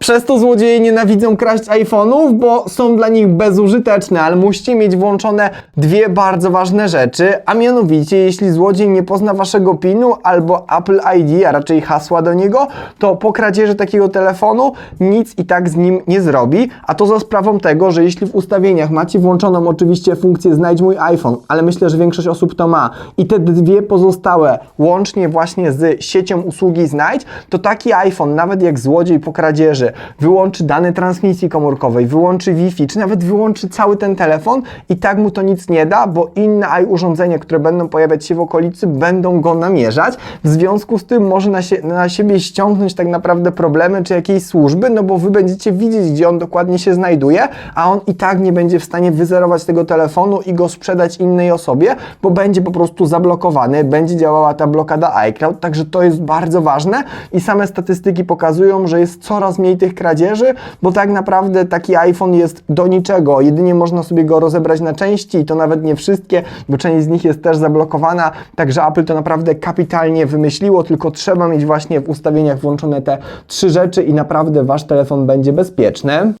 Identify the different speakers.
Speaker 1: Przez to złodzieje nienawidzą kraść iPhone'ów, bo są dla nich bezużyteczne, ale musicie mieć włączone dwie bardzo ważne rzeczy, a mianowicie jeśli złodziej nie pozna waszego PIN-u albo Apple ID, a raczej hasła do niego, to po kradzieży takiego telefonu nic i tak z nim nie zrobi, a to za sprawą tego, że jeśli w ustawieniach macie włączoną oczywiście funkcję znajdź mój iPhone, ale myślę, że większość osób to ma i te dwie pozostałe łącznie właśnie z siecią usługi znajdź, to taki iPhone, nawet jak złodziej po kradzieży wyłączy dane transmisji komórkowej, wyłączy Wi-Fi, czy nawet wyłączy cały ten telefon i tak mu to nic nie da, bo inne urządzenia, które będą pojawiać się w okolicy, będą go namierzać. W związku z tym może na, sie- na siebie ściągnąć tak naprawdę problemy czy jakieś służby, no bo wy będziecie widzieć, gdzie on dokładnie się znajduje, a on i tak nie będzie w stanie wyzerować tego telefonu i go sprzedać innej osobie, bo będzie po prostu zablokowany, będzie działała ta blokada iCloud, także to jest bardzo ważne i same statystyki pokazują, że jest coraz mniej tych kradzieży, bo tak naprawdę taki iPhone jest do niczego, jedynie można sobie go rozebrać na części i to nawet nie wszystkie, bo część z nich jest też zablokowana, także Apple to naprawdę kapitalnie wymyśliło, tylko trzeba mieć właśnie w ustawieniach włączone te trzy rzeczy i naprawdę wasz telefon będzie bezpieczny.